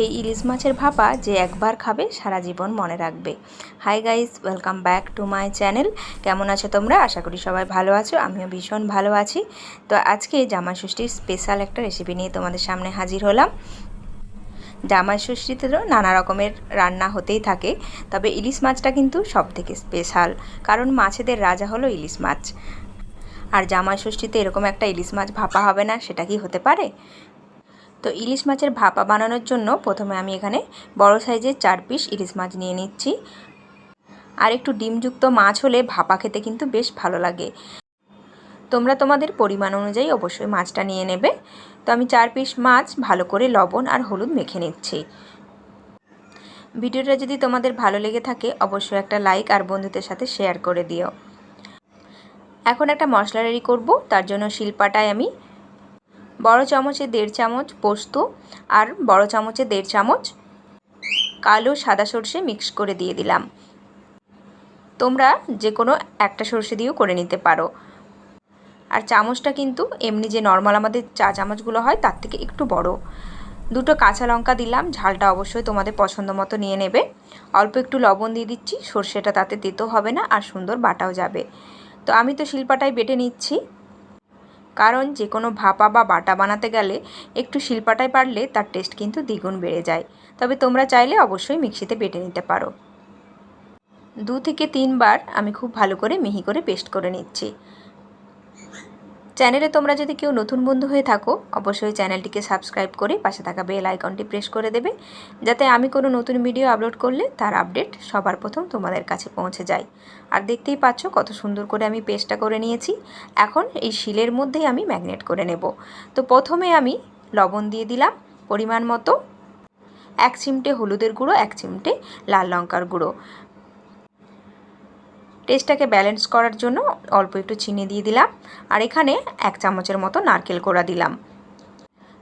এই ইলিশ মাছের ভাপা যে একবার খাবে সারা জীবন মনে রাখবে। Hi guys welcome back to my channel কেমন আছো তোমরা? আশা করি সবাই ভালো আছো, আমিও ভীষণ ভালো আছি। তো আজকে জামাই ষষ্ঠীর স্পেশাল একটা রেসিপি নিয়ে তোমাদের সামনে হাজির হলাম। জামাই ষষ্ঠীতে তো নানা রকমের রান্না হতেই থাকে, তবে ইলিশ মাছটা কিন্তু সব থেকে স্পেশাল কারণ মাছেদের রাজা হলো ইলিশ মাছ। আর জামাই ষষ্ঠীতে এরকম একটা ইলিশ মাছ ভাপা হবে না, সেটা কি হতে পারে? তো ইলিশ মাছের ভাপা বানানোর জন্য প্রথমে আমি এখানে বড় সাইজের চার পিস ইলিশ মাছ নিয়ে নিচ্ছি। আর একটু ডিমযুক্ত মাছ হলে ভাপা খেতে কিন্তু বেশ ভালো লাগে। তোমরা তোমাদের পরিমাণ অনুযায়ী অবশ্যই মাছটা নিয়ে নেবে। তো আমি চার পিস মাছ ভালো করে লবণ আর হলুদ মেখে নিচ্ছি। ভিডিওটা যদি তোমাদের ভালো লেগে থাকে, অবশ্যই একটা লাইক আর বন্ধুদের সাথে শেয়ার করে দিও। এখন একটা মশলা রেডি করব, তার জন্য শিলপাটায় আমি বড় চামচে দেড় চামচ পোস্ত আর বড় চামচে দেড় চামচ কালো সাদা সর্ষে মিক্স করে দিয়ে দিলাম। তোমরা যে কোনো একটা সর্ষে দিয়েও করে নিতে পারো। আর চামচটা কিন্তু এমনি যে নর্মাল আমাদের চা চামচগুলো হয়, তার থেকে একটু বড়। দুটো কাঁচা লঙ্কা দিলাম, ঝালটা অবশ্যই তোমাদের পছন্দ মতো নিয়ে নেবে। অল্প একটু লবণ দিয়ে দিচ্ছি, সর্ষেটা তাতে দিতেও হবে না আর সুন্দর বাটাও যাবে। তো আমি তো শিল্পাটাই বেটে নিচ্ছি। কারণ যে কোনো ভাপা বা বাটা বানাতে গেলে একটু শিলপাটায় পারলে তার টেস্ট কিন্তু দ্বিগুণ বেড়ে যায়। তবে তোমরা চাইলে অবশ্যই মিক্সিতে বেটে নিতে পারো। দু থেকে তিনবার আমি খুব ভালো করে মিহি করে পেস্ট করে নিচ্ছি। চ্যানেলে তোমরা যদি কেউ নতুন বন্ধু হয়ে থাকো, অবশ্যই চ্যানেলটিকে সাবস্ক্রাইব করে পাশে থাকা বেল আইকনটি প্রেস করে দেবে, যাতে আমি কোনো নতুন ভিডিও আপলোড করলে তার আপডেট সবার প্রথম তোমাদের কাছে পৌঁছে যায়। আর দেখতেই পাচ্ছ কত সুন্দর করে আমি পেস্টটা করে নিয়েছি। এখন এই শিলের মধ্যেই আমি ম্যাগনেট করে নেব। তো প্রথমে আমি লবণ দিয়ে দিলাম পরিমাণ মতো। এক চিমটে হলুদের গুঁড়ো, এক চিমটে লাল লঙ্কার গুঁড়ো। টেস্টটাকে ব্যালেন্স করার জন্য অল্প একটু চিনি দিয়ে দিলাম আর এখানে এক চামচের মতো নারকেল কোড়া দিলাম।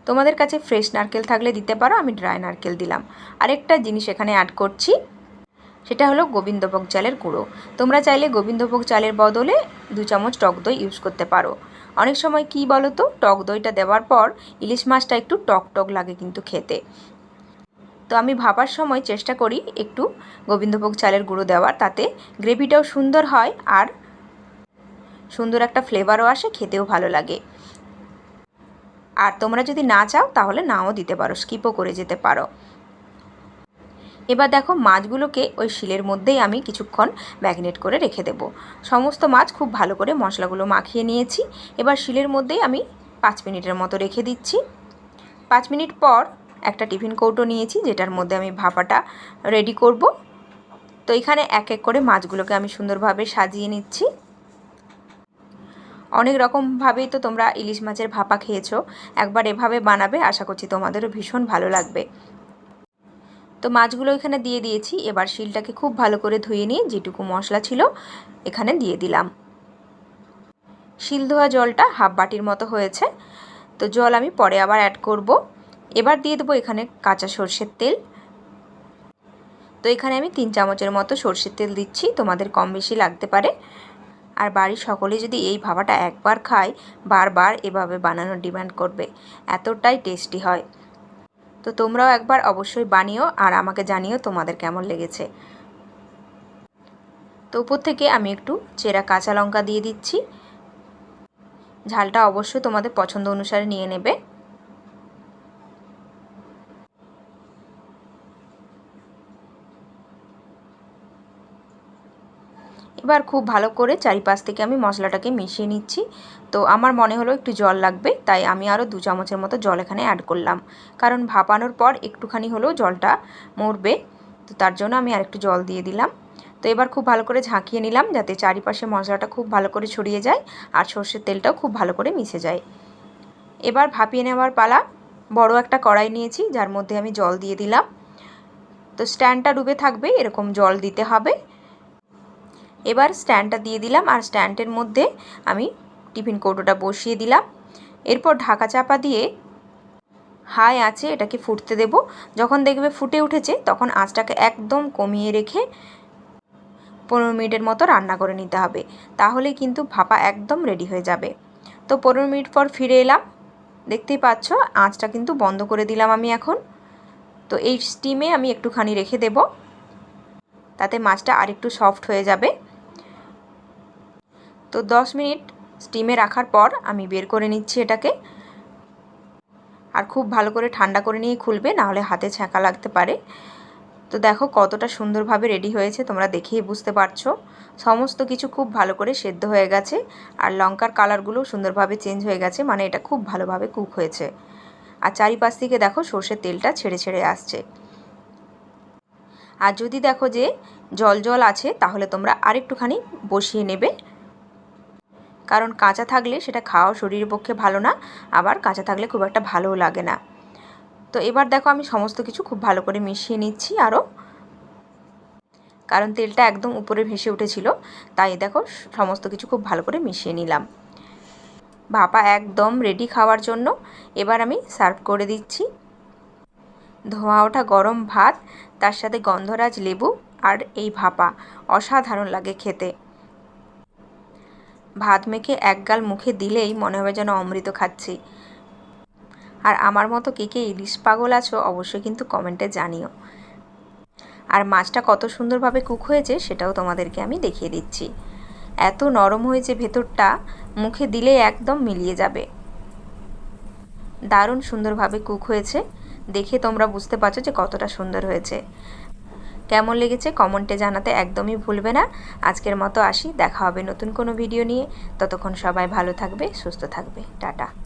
তোমাদের কাছে ফ্রেশ নারকেল থাকলে দিতে পারো, আমি ড্রাই নারকেল দিলাম। আরেকটা জিনিস এখানে অ্যাড করছি, সেটা হলো গোবিন্দভোগ চালের গুঁড়ো। তোমরা চাইলে গোবিন্দভোগ চালের বদলে দু চামচ টক দই ইউজ করতে পারো। অনেক সময় কি বলো তো টক দইটা দেওয়ার পর ইলিশ মাছটা একটু টক টক লাগে কিন্তু খেতে। তো আমি ভাবার সময় চেষ্টা করি একটু গোবিন্দভোগ চালের গুঁড়ো দেওয়ার, তাতে গ্রেভিটাও সুন্দর হয় আর সুন্দর একটা ফ্লেভারও আসে, খেতেও ভালো লাগে। আর তোমরা যদি না চাও, তাহলে নাও দিতে পারো স্কিপও করে যেতে পারো। এবার দেখো মাছগুলোকে ওই শিলের মধ্যেই আমি কিছুক্ষণ ম্যাগনেট করে রেখে দেব। সমস্ত মাছ খুব ভালো করে মশলাগুলো মাখিয়ে নিয়েছি। এবার শিলের মধ্যেই আমি পাঁচ মিনিটের মতো রেখে দিচ্ছি। পাঁচ মিনিট পর একটা টিফিন কৌটো নিয়েছি, যেটার মধ্যে আমি ভাপাটা রেডি করব। তো এখানে এক এক করে মাছগুলোকে আমি সুন্দরভাবে সাজিয়ে নিচ্ছি। অনেক রকমভাবেই তো তোমরা ইলিশ মাছের ভাপা খেয়েছো, একবার এভাবে বানাবে, আশা করছি তোমাদেরও ভীষণ ভালো লাগবে। তো মাছগুলো এখানে দিয়ে দিয়েছি, এবার শিলটাকে খুব ভালো করে ধুয়ে নিয়ে যেটুকু মশলা ছিল এখানে দিয়ে দিলাম। শিল ধোয়া জলটা হাফ বাটির মতো হয়েছে, তো জল আমি পরে আবার অ্যাড করব। এবার দিয়ে দেবো এখানে কাঁচা সর্ষের তেল। তো এখানে আমি তিন চামচের মতো সর্ষের তেল দিচ্ছি, তোমাদের কম বেশি লাগতে পারে। আর বাড়ির সকলে যদি এই ভাবাটা একবার খায়, বারবার এভাবে বানানোর ডিমান্ড করবে। এতটাই টেস্টি হয়। তো তোমরাও একবার অবশ্যই বানিও আর আমাকে জানিও তোমাদের কেমন লেগেছে। তো উপর থেকে আমি একটু চেরা কাঁচা লঙ্কা দিয়ে দিচ্ছি। ঝালটা অবশ্যই তোমাদের পছন্দ অনুসারে নিয়ে নেবে। এবার খুব ভালো করে চারিপাশ থেকে আমি মশলাটাকে মিশিয়ে নিচ্ছি। তো আমার মনে হলো একটু জল লাগবে, তাই আমি আরও দু চামচের মতো জল এখানে অ্যাড করলাম। কারণ ভাপানোর পর একটুখানি হলেও জলটা মরবে, তো তার জন্য আমি আরেকটু জল দিয়ে দিলাম। তো এবার খুব ভালো করে ঝাঁকিয়ে নিলাম যাতে চারিপাশে মশলাটা খুব ভালো করে ছড়িয়ে যায় আর সর্ষের তেলটাও খুব ভালো করে মিশে যায়। এবার ভাপিয়ে নেওয়ার পালা বড় একটা কড়াই নিয়েছি, যার মধ্যে আমি জল দিয়ে দিলাম। তো স্ট্যান্ডটা ডুবে থাকবে, এরকম জল দিতে হবে। এবার স্ট্যান্ডটা দিয়ে দিলাম আর স্ট্যান্ডের মধ্যে আমি টিফিন কৌটোটা বসিয়ে দিলাম। এরপর ঢাকা চাপা দিয়ে হাই আছে এটাকে ফুটতে দেব। যখন দেখবে ফুটে উঠেছে তখন আঁচটাকে একদম কমিয়ে রেখে পনেরো মিনিটের মতো রান্না করে নিতে হবে। তাহলেই কিন্তু ভাপা একদম রেডি হয়ে যাবে। তো পনেরো মিনিট পর ফিরে এলাম। দেখতেই পাচ্ছ, আঁচটা কিন্তু বন্ধ করে দিলাম আমি এখন। তো এই স্টিমে আমি একটুখানি রেখে দেব। তাতে মাছটা আরেকটু সফট হয়ে যাবে। তো দশ মিনিট স্টিমে রাখার পর আমি বের করে নিচ্ছি এটাকে। আর খুব ভালো করে ঠান্ডা করে নিয়ে খুলবে, নাহলে হাতে ছ্যাঁকা লাগতে পারে। তো দেখো কতটা সুন্দরভাবে রেডি হয়েছে, তোমরা দেখেই বুঝতে পারছ। সমস্ত কিছু খুব ভালো করে সেদ্ধ হয়ে গেছে, আর লঙ্কার কালারগুলো সুন্দরভাবে চেঞ্জ হয়ে গেছে মানে এটা খুব ভালোভাবে কুক হয়েছে। আর চারিপাশ থেকে দেখো সর্ষের তেলটা ছেড়ে ছেড়ে আসছে। আর যদি দেখো যে জল জল আছে, তাহলে তোমরা আরেকটুখানি বসিয়ে নেবে। কারণ কাঁচা থাকলে সেটা খাওয়া শরীরের পক্ষে ভালো না, আবার কাঁচা থাকলে খুব একটা ভালোও লাগে না। তো এবার দেখো আমি সমস্ত কিছু খুব ভালো করে মিশিয়ে নিচ্ছি আরও কারণ তেলটা একদম উপরে ভেসে উঠেছিল, তাই দেখো সমস্ত কিছু খুব ভালো করে মিশিয়ে নিলাম। ভাপা একদম রেডি খাওয়ার জন্য এবার আমি সার্ভ করে দিচ্ছি। ধোঁয়া ওঠা গরম ভাত, তার সাথে গন্ধরাজ লেবু আর এই ভাপা, অসাধারণ লাগে খেতে। ভাত মেখে এক গাল মুখে দিলেই মনে হবে যেন অমৃত খাচ্ছি। আর আমার মতো কে কে ইলিশ পাগল আছো অবশ্যই কিন্তু কমেন্টে জানিও। আর মাছটা কত সুন্দরভাবে কুক হয়েছে সেটাও তোমাদেরকে আমি দেখিয়ে দিচ্ছি। এত নরম হয়েছে ভেতরটা, মুখে দিলে একদম মিলিয়ে যাবে। দারুণ সুন্দরভাবে কুক হয়েছে। দেখে তোমরা বুঝতে পারছ যে কতটা সুন্দর হয়েছে। কেমন লেগেছে কমেন্টে জানাতে একদমই ভুলবে না। আজকের মতো আসি, দেখা হবে নতুন কোনো ভিডিও নিয়ে। ততক্ষণ সবাই ভালো থাকবে, সুস্থ থাকবে। টাটা।